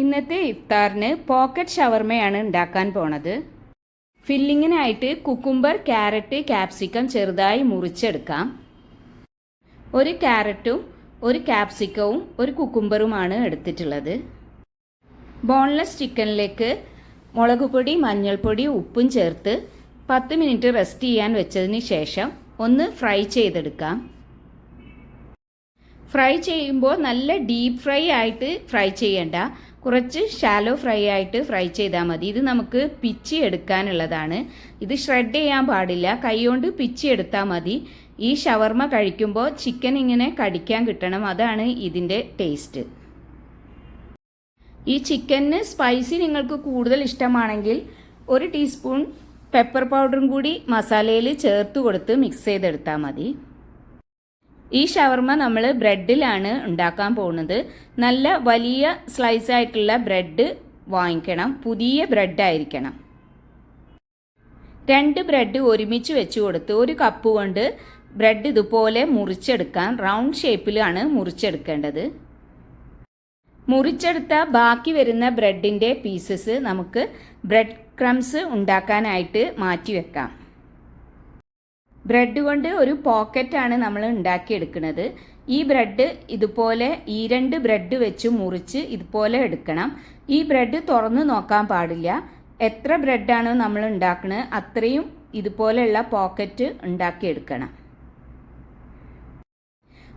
ഇന്നത്തെ ഇഫ്താറിന് പോക്കറ്റ് ഷവർമയാണ് ഉണ്ടാക്കാൻ പോണത്. ഫില്ലിങ്ങിനായിട്ട് കുക്കുംബർ ക്യാരറ്റ് ക്യാപ്സിക്കം ചെറുതായി മുറിച്ചെടുക്കാം. ഒരു ക്യാരറ്റും ഒരു ക്യാപ്സിക്കവും ഒരു കുക്കുംബറുമാണ് എടുത്തിട്ടുള്ളത്. ബോൺലെസ് ചിക്കനിലേക്ക് മുളക് പൊടി മഞ്ഞൾപ്പൊടി ഉപ്പും ചേർത്ത് പത്ത് മിനിറ്റ് റെസ്റ്റ് ചെയ്യാൻ വെച്ചതിന് ശേഷം ഒന്ന് ഫ്രൈ ചെയ്തെടുക്കാം. ഫ്രൈ ചെയ്യുമ്പോൾ നല്ല ഡീപ്പ് ഫ്രൈ ആയിട്ട് ഫ്രൈ ചെയ്യണ്ട കുറച്ച് ഷാലോ ഫ്രൈ ആയിട്ട് ഫ്രൈ ചെയ്താൽ മതി. ഇത് നമുക്ക് പിച്ചി എടുക്കാനുള്ളതാണ്. ഇത് ഷ്രെഡ് ചെയ്യാൻ പാടില്ല. കൈകൊണ്ട് പിച്ചി എടുത്താൽ മതി. ഈ ഷവർമ കഴിക്കുമ്പോൾ ചിക്കൻ ഇങ്ങനെ കടിക്കാൻ കിട്ടണം. അതാണ് ഇതിന്റെ ടേസ്റ്റ് ഈ ചിക്കന് സ്പൈസി നിങ്ങൾക്ക് കൂടുതൽ ഇഷ്ടമാണെങ്കിൽ ഒരു ടീസ്പൂൺ പെപ്പർ പൗഡറും കൂടി മസാലയിൽ ചേർത്ത് കൊടുത്ത് മിക്സ് ചെയ്തെടുത്താൽ മതി. ഈ ഷവർമ നമ്മൾ ബ്രെഡിലാണ് ഉണ്ടാക്കാൻ പോകുന്നത് നല്ല വലിയ സ്ലൈസ് ആയിട്ടുള്ള ബ്രെഡ് വാങ്ങിക്കണം. പുതിയ ബ്രെഡ് ആയിരിക്കണം. രണ്ട് ബ്രെഡ് ഒരുമിച്ച് വെച്ച് കൊടുത്ത് ഒരു കപ്പ് കൊണ്ട് ബ്രെഡ് ഇതുപോലെ മുറിച്ചെടുക്കാൻ റൗണ്ട് ഷേപ്പിലാണ് മുറിച്ചെടുക്കേണ്ടത്. മുറിച്ചെടുത്ത ബാക്കി വരുന്ന ബ്രെഡിന്റെ പീസസ് നമുക്ക് ബ്രെഡ് ക്രംസ് ഉണ്ടാക്കാനായിട്ട് മാറ്റി വെക്കാം. ബ്രെഡ് കൊണ്ട് ഒരു പോക്കറ്റാണ് നമ്മൾ ഉണ്ടാക്കിയെടുക്കുന്നത്. ഈ ബ്രെഡ് ഇതുപോലെ ഈ രണ്ട് ബ്രെഡ് വെച്ച് മുറിച്ച് ഇതുപോലെ എടുക്കണം. ഈ ബ്രെഡ് തുറന്ന് നോക്കാൻ പാടില്ല. എത്ര ബ്രെഡാണോ നമ്മൾ ഉണ്ടാക്കുന്നത് അത്രയും ഇതുപോലെയുള്ള പോക്കറ്റ് ഉണ്ടാക്കിയെടുക്കണം.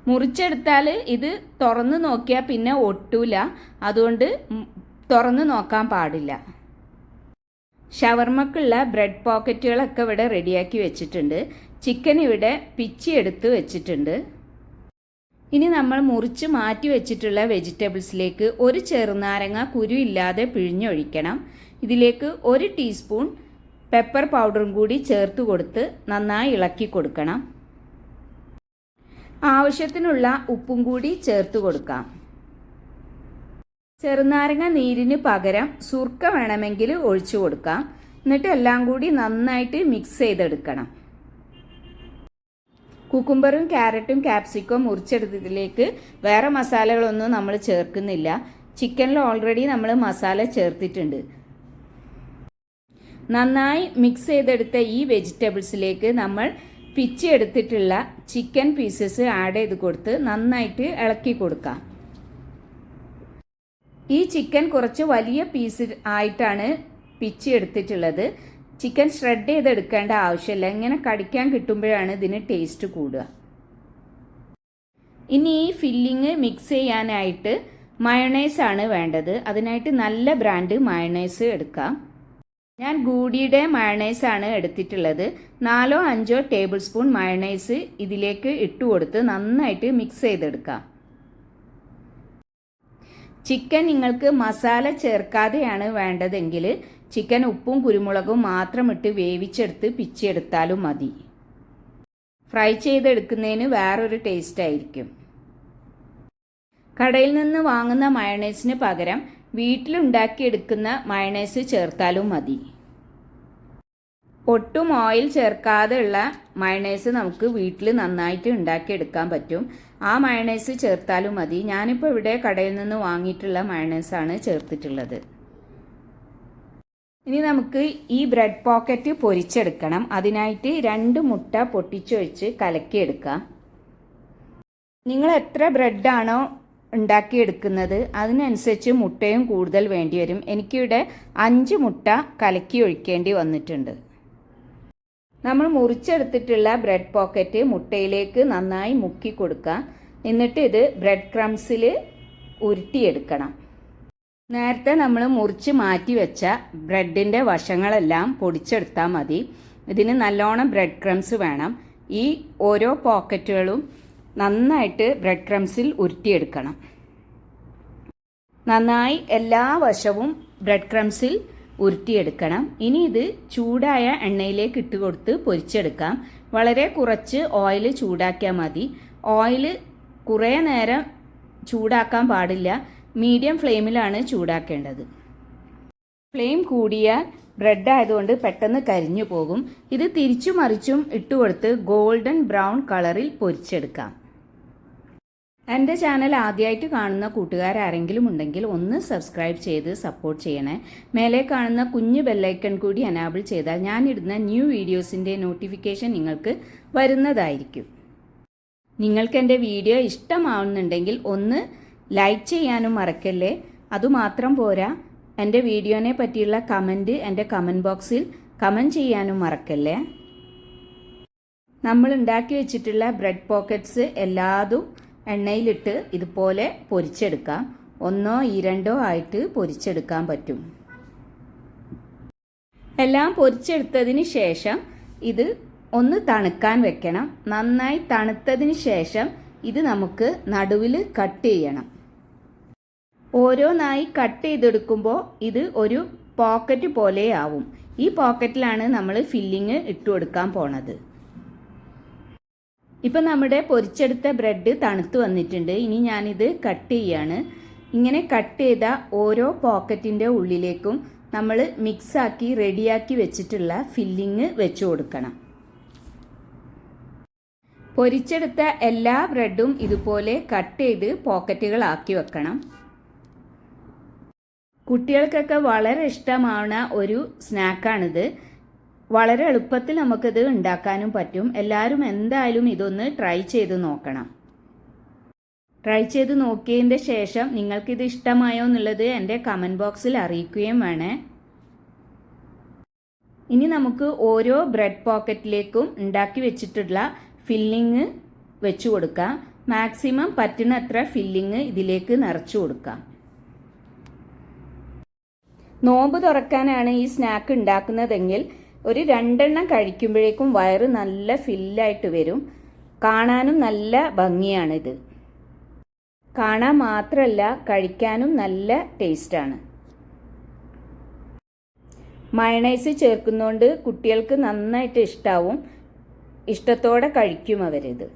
മുറിച്ചെടുത്താൽ ഇത് തുറന്ന് നോക്കിയാൽ പിന്നെ ഒട്ടൂല. അതുകൊണ്ട് തുറന്ന് നോക്കാൻ പാടില്ല. ഷവർമ്മക്കുള്ള ബ്രെഡ് പോക്കറ്റുകളൊക്കെ ഇവിടെ റെഡിയാക്കി വെച്ചിട്ടുണ്ട്. ചിക്കൻ ഇവിടെ പിച്ചി എടുത്ത് വെച്ചിട്ടുണ്ട്. ഇനി നമ്മൾ മുറിച്ച് മാറ്റി വെച്ചിട്ടുള്ള വെജിറ്റബിൾസിലേക്ക് ഒരു ചെറുനാരങ്ങ കുരു ഇല്ലാതെ പിഴിഞ്ഞൊഴിക്കണം. ഇതിലേക്ക് ഒരു ടീസ്പൂൺ പെപ്പർ പൗഡറും കൂടി ചേർത്ത് കൊടുത്ത് നന്നായി ഇളക്കി കൊടുക്കണം. ആവശ്യത്തിനുള്ള ഉപ്പും കൂടി ചേർത്ത് കൊടുക്കാം. ചെറുനാരങ്ങ നീരിന് പകരം സുർക്ക വേണമെങ്കിൽ ഒഴിച്ചു കൊടുക്കാം. എന്നിട്ട് എല്ലാം കൂടി നന്നായിട്ട് മിക്സ് ചെയ്തെടുക്കണം. കുക്കുംബറും ക്യാരറ്റും ക്യാപ്സിക്കവും മുറിച്ചെടുത്തതിലേക്ക് വേറെ മസാലകളൊന്നും നമ്മൾ ചേർക്കുന്നില്ല. ചിക്കനിൽ ഓൾറെഡി നമ്മൾ മസാല ചേർത്തിട്ടുണ്ട്. നന്നായി മിക്സ് ചെയ്തെടുത്ത ഈ വെജിറ്റബിൾസിലേക്ക് നമ്മൾ പിച്ചി എടുത്തിട്ടുള്ള ചിക്കൻ പീസസ് ആഡ് ചെയ്ത് കൊടുത്ത് നന്നായിട്ട് ഇളക്കി കൊടുക്കാം. ഈ ചിക്കൻ കുറച്ച് വലിയ പീസ് ആയിട്ടാണ് പിച്ചി എടുത്തിട്ടുള്ളത്. ചിക്കൻ ഷ്രെഡ് ചെയ്തെടുക്കേണ്ട ആവശ്യമില്ല. ഇങ്ങനെ കടിക്കാൻ കിട്ടുമ്പോഴാണ് ഇതിന് ടേസ്റ്റ് കൂടുക. ഇനി ഈ ഫില്ലിങ് മിക്സ് ചെയ്യാനായിട്ട് മയണൈസ് ആണ് വേണ്ടത്. അതിനായിട്ട് നല്ല ബ്രാൻഡ് മയണൈസ് എടുക്കാം. ഞാൻ ഗൂഡിയുടെ മയണൈസ് ആണ് എടുത്തിട്ടുള്ളത്. നാലോ അഞ്ചോ ടേബിൾ സ്പൂൺ മയണൈസ് ഇതിലേക്ക് ഇട്ട് കൊടുത്ത് നന്നായിട്ട് മിക്സ് ചെയ്തെടുക്കാം. ചിക്കൻ നിങ്ങൾക്ക് മസാല ചേർക്കാതെയാണ് വേണ്ടതെങ്കിൽ ചിക്കൻ ഉപ്പും കുരുമുളകും മാത്രം ഇട്ട് വേവിച്ചെടുത്ത് പിച്ചെടുത്താലും മതി. ഫ്രൈ ചെയ്തെടുക്കുന്നതിന് വേറൊരു ടേസ്റ്റ് ആയിരിക്കും. കടയിൽ നിന്ന് വാങ്ങുന്ന മയണൈസിന് പകരം വീട്ടിലുണ്ടാക്കിയെടുക്കുന്ന മയണൈസ് ചേർത്താലും മതി. ഒട്ടും ഓയിൽ ചേർക്കാതെ ഉള്ള മയണൈസ് നമുക്ക് വീട്ടിൽ നന്നായിട്ട് ഉണ്ടാക്കിയെടുക്കാൻ പറ്റും. ആ മയണൈസ് ചേർത്താലും മതി. ഞാനിപ്പോൾ ഇവിടെ കടയിൽ നിന്ന് വാങ്ങിയിട്ടുള്ള മയണൈസാണ് ചേർത്തിട്ടുള്ളത്. ഇനി നമുക്ക് ഈ ബ്രെഡ് പോക്കറ്റ് പൊരിച്ചെടുക്കണം. അതിനായിട്ട് രണ്ട് മുട്ട പൊട്ടിച്ചൊഴിച്ച് കലക്കിയെടുക്കാം. നിങ്ങൾ എത്ര ബ്രെഡാണോ ഉണ്ടാക്കിയെടുക്കുന്നത് അതിനനുസരിച്ച് മുട്ടയും കൂടുതൽ വേണ്ടി വരും. എനിക്കിവിടെ അഞ്ച് മുട്ട കലക്കി ഒഴിക്കേണ്ടി വന്നിട്ടുണ്ട്. നമ്മൾ മുറിച്ചെടുത്തിട്ടുള്ള ബ്രെഡ് പോക്കറ്റ് മുട്ടയിലേക്ക് നന്നായി മുക്കി കൊടുക്കാം. എന്നിട്ട് ഇത് ബ്രെഡ് ക്രംസിൽ ഉരുട്ടിയെടുക്കണം. നേരത്തെ നമ്മൾ മുറിച്ച് മാറ്റി വെച്ച ബ്രെഡിന്റെ വശങ്ങളെല്ലാം പൊടിച്ചെടുത്താൽ മതി. ഇതിന് നല്ലോണം ബ്രെഡ് ക്രംസ് വേണം. ഈ ഓരോ പോക്കറ്റുകളും നന്നായിട്ട് ബ്രെഡ് ക്രംസിൽ ഉരുട്ടിയെടുക്കണം. നന്നായി എല്ലാ വശവും ബ്രെഡ് ക്രംസിൽ ഉരുട്ടിയെടുക്കണം. ഇനി ഇത് ചൂടായ എണ്ണയിലേക്ക് ഇട്ട് കൊടുത്ത് പൊരിച്ചെടുക്കാം. വളരെ കുറച്ച് ഓയിൽ ചൂടാക്കിയാൽ മതി. ഓയിൽ കുറേ നേരം ചൂടാക്കാൻ പാടില്ല. മീഡിയം ഫ്ലെയിമിലാണ് ചൂടാക്കേണ്ടത്. ഫ്ലെയിം കൂടിയാൽ ബ്രെഡ് ആയതുകൊണ്ട് പെട്ടെന്ന് കരിഞ്ഞു പോകും. ഇത് തിരിച്ചു മറിച്ചും ഇട്ടുകൊടുത്ത് ഗോൾഡൻ ബ്രൗൺ കളറിൽ പൊരിച്ചെടുക്കാം. എന്റെ ചാനൽ ആദ്യമായിട്ട് കാണുന്ന കൂട്ടുകാരാരെങ്കിലും ഉണ്ടെങ്കിൽ ഒന്ന് സബ്സ്ക്രൈബ് ചെയ്ത് സപ്പോർട്ട് ചെയ്യണേ. മേലെ കാണുന്ന കുഞ്ഞു ബെല്ലൈക്കൺ കൂടി അനാബിൾ ചെയ്താൽ ഞാനിടുന്ന ന്യൂ വീഡിയോസിന്റെ നോട്ടിഫിക്കേഷൻ നിങ്ങൾക്ക് വരുന്നതായിരിക്കും. നിങ്ങൾക്ക് എന്റെ വീഡിയോ ഇഷ്ടമാവുന്നുണ്ടെങ്കിൽ ഒന്ന് ലൈക്ക് ചെയ്യാനും മറക്കല്ലേ? അതുമാത്രം പോരാ. എന്റെ വീഡിയോനെ പറ്റിയുള്ള കമന്റ് എന്റെ കമന്റ് ബോക്സിൽ കമന്റ് ചെയ്യാനും മറക്കല്ലേ? നമ്മൾ ഉണ്ടാക്കി വെച്ചിട്ടുള്ള ബ്രെഡ് പോക്കറ്റ്സ് എല്ലാതും എണ്ണയിലിട്ട് ഇതുപോലെ പൊരിച്ചെടുക്കാം. ഒന്നോ ഇരണ്ടോ ആയിട്ട് പൊരിച്ചെടുക്കാൻ പറ്റും. എല്ലാം പൊരിച്ചെടുത്തതിന് ശേഷം ഇത് ഒന്ന് തണുക്കാൻ വെക്കണം. നന്നായി തണുത്തതിന് ശേഷം ഇത് നമുക്ക് നടുവിൽ കട്ട് ചെയ്യണം. ഓരോന്നായി കട്ട് ചെയ്തെടുക്കുമ്പോൾ ഇത് ഒരു പോക്കറ്റ് പോലെ ആവും ഈ പോക്കറ്റിലാണ് നമ്മൾ ഫില്ലിങ് ഇട്ടു കൊടുക്കാൻ പോണത്. ഇപ്പം നമ്മുടെ പൊരിച്ചെടുത്ത ബ്രെഡ് തണുത്ത് വന്നിട്ടുണ്ട്. ഇനി ഞാനിത് കട്ട് ചെയ്യാണ്. ഇങ്ങനെ കട്ട് ചെയ്ത ഓരോ പോക്കറ്റിന്റെ ഉള്ളിലേക്കും നമ്മൾ മിക്സാക്കി റെഡിയാക്കി വെച്ചിട്ടുള്ള ഫില്ലിങ് വെച്ചു കൊടുക്കണം. പൊരിച്ചെടുത്ത എല്ലാ ബ്രെഡും ഇതുപോലെ കട്ട് ചെയ്ത് പോക്കറ്റുകളാക്കി വെക്കണം. കുട്ടികൾക്കൊക്കെ വളരെ ഇഷ്ടമാവുന്ന ഒരു സ്നാക്കാണിത്. വളരെ എളുപ്പത്തിൽ നമുക്കിത് ഉണ്ടാക്കാനും പറ്റും. എല്ലാവരും എന്തായാലും ഇതൊന്ന് ട്രൈ ചെയ്ത് നോക്കണം. ട്രൈ ചെയ്ത് നോക്കിയതിന്റെ ശേഷം നിങ്ങൾക്കിത് ഇഷ്ടമായോ എന്നുള്ളത് എന്റെ കമന്റ് ബോക്സിൽ അറിയിക്കുകയും വേണേ. ഇനി നമുക്ക് ഓരോ ബ്രെഡ് പോക്കറ്റിലേക്കും ഉണ്ടാക്കി വെച്ചിട്ടുള്ള ഫില്ലിങ് വെച്ചു കൊടുക്കാം. മാക്സിമം പറ്റുന്നത്ര ഫില്ലിങ് ഇതിലേക്ക് നിറച്ചു കൊടുക്കാം. നോമ്പ് തുറക്കാനാണ് ഈ സ്നാക്ക് ഉണ്ടാക്കുന്നതെങ്കിൽ ഒരു രണ്ടെണ്ണം കഴിക്കുമ്പോഴേക്കും വയറ് നല്ല ഫില്ലായിട്ട് വരും. കാണാനും നല്ല ഭംഗിയാണിത്. കാണാൻ മാത്രമല്ല കഴിക്കാനും നല്ല ടേസ്റ്റാണ് മയണൈസ് ചേർക്കുന്നതുകൊണ്ട് കുട്ടികൾക്ക് നന്നായിട്ട് ഇഷ്ടാവും. ഇഷ്ടത്തോടെ കഴിക്കും അവരിത്.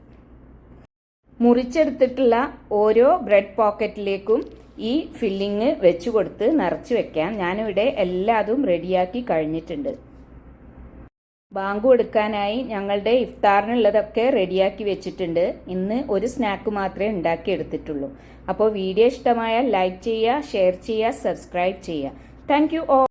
മുറിച്ചെടുത്തിട്ടുള്ള ഓരോ ബ്രെഡ് പോക്കറ്റിലേക്കും ഈ ഫില്ലിങ് വെച്ചു കൊടുത്ത് നിറച്ച് വെക്കാം ഞാനിവിടെ എല്ലാതും റെഡിയാക്കി കഴിഞ്ഞിട്ടുണ്ട്. ബാങ്കു എടുക്കാനായി ഞങ്ങളുടെ ഇഫ്താറിനുള്ളതൊക്കെ റെഡിയാക്കി വെച്ചിട്ടുണ്ട്. ഇന്ന് ഒരു സ്നാക്ക് മാത്രമേ ഉണ്ടാക്കി എടുത്തിട്ടുള്ളൂ. അപ്പോൾ വീഡിയോ ഇഷ്ടമായാൽ ലൈക്ക് ചെയ്യുക ഷെയർ ചെയ്യുക സബ്സ്ക്രൈബ് ചെയ്യുക. Thank you oh